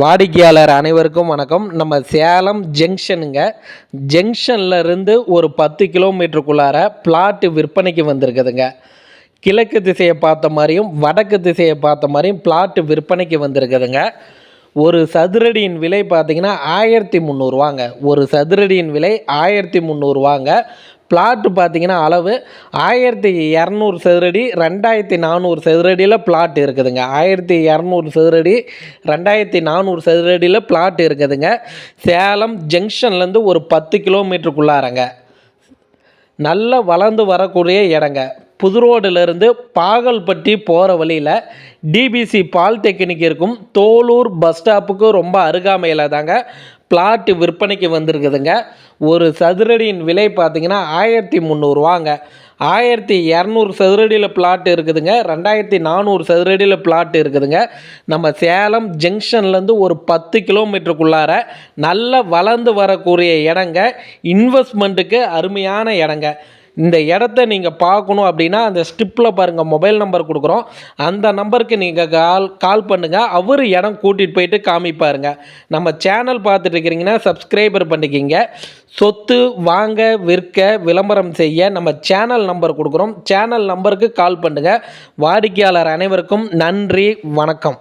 வாடிக்கையாளர் அனைவருக்கும் வணக்கம். நம்ம சேலம் ஜங்ஷனுங்க. ஜங்ஷன்லேருந்து ஒரு பத்து கிலோமீட்டருக்குள்ளார பிளாட்டு விற்பனைக்கு வந்திருக்குதுங்க. கிழக்கு திசையை பார்த்த மாதிரியும் வடக்கு திசையை பார்த்த மாதிரியும் பிளாட்டு விற்பனைக்கு வந்திருக்குதுங்க. ஒரு சதுரடியின் விலை பார்த்தீங்கன்னா ஆயிரத்தி முந்நூறுவாங்க ஒரு சதுரடியின் விலை ஆயிரத்தி முந்நூறுவாங்க பிளாட்டு பார்த்தீங்கன்னா அளவு ஆயிரத்தி இரநூறு சதுரடி ரெண்டாயிரத்தி நானூறு சதுரடியில் பிளாட் இருக்குதுங்க. ஆயிரத்தி இரநூறு சதுரடி ரெண்டாயிரத்தி நானூறு சதுரடியில் பிளாட் இருக்குதுங்க. சேலம் ஜங்ஷன்லேருந்து ஒரு பத்து கிலோமீட்டருக்குள்ளாரங்க நல்ல வளர்ந்து வரக்கூடிய இடங்க. புது ரோடுலேருந்து பாகல்பட்டி போகிற வழியில் டிபிசி பாலிடெக்னிக் இருக்கும். தோலூர் பஸ் ஸ்டாப்புக்கு ரொம்ப அருகாமையில் தாங்க பிளாட்டு விற்பனைக்கு வந்திருக்குதுங்க. ஒரு சதுரடியின் விலை பார்த்திங்கன்னா ஆயிரத்தி முந்நூறுவாங்க ஆயிரத்தி இரநூறு சதுரடியில் பிளாட் இருக்குதுங்க. ரெண்டாயிரத்தி நானூறு சதுரடியில் பிளாட் இருக்குதுங்க. நம்ம சேலம் ஜங்ஷன்லேருந்து ஒரு பத்து கிலோமீட்டருக்குள்ளார நல்ல வளர்ந்து வரக்கூடிய இடங்க. இன்வெஸ்ட்மெண்ட்டுக்கு அருமையான இடங்க. இந்த இடத்த நீங்கள் பார்க்கணும் அப்படின்னா அந்த ஸ்டிப்பில் பாருங்கள் மொபைல் நம்பர் கொடுக்குறோம். அந்த நம்பருக்கு நீங்கள் கால் கால் பண்ணுங்கள் அவர் இடம் கூட்டிகிட்டு போயிட்டு காமிப்பாருங்க. நம்ம சேனல் பார்த்துட்டு இருக்கிறீங்கன்னா சப்ஸ்கிரைபர் பண்ணிக்கிங்க. சொத்து வாங்க விற்க விளம்பரம் செய்ய நம்ம சேனல் நம்பர் கொடுக்குறோம். சேனல் நம்பருக்கு கால் பண்ணுங்கள் வாடிக்கையாளர் அனைவருக்கும் நன்றி வணக்கம்.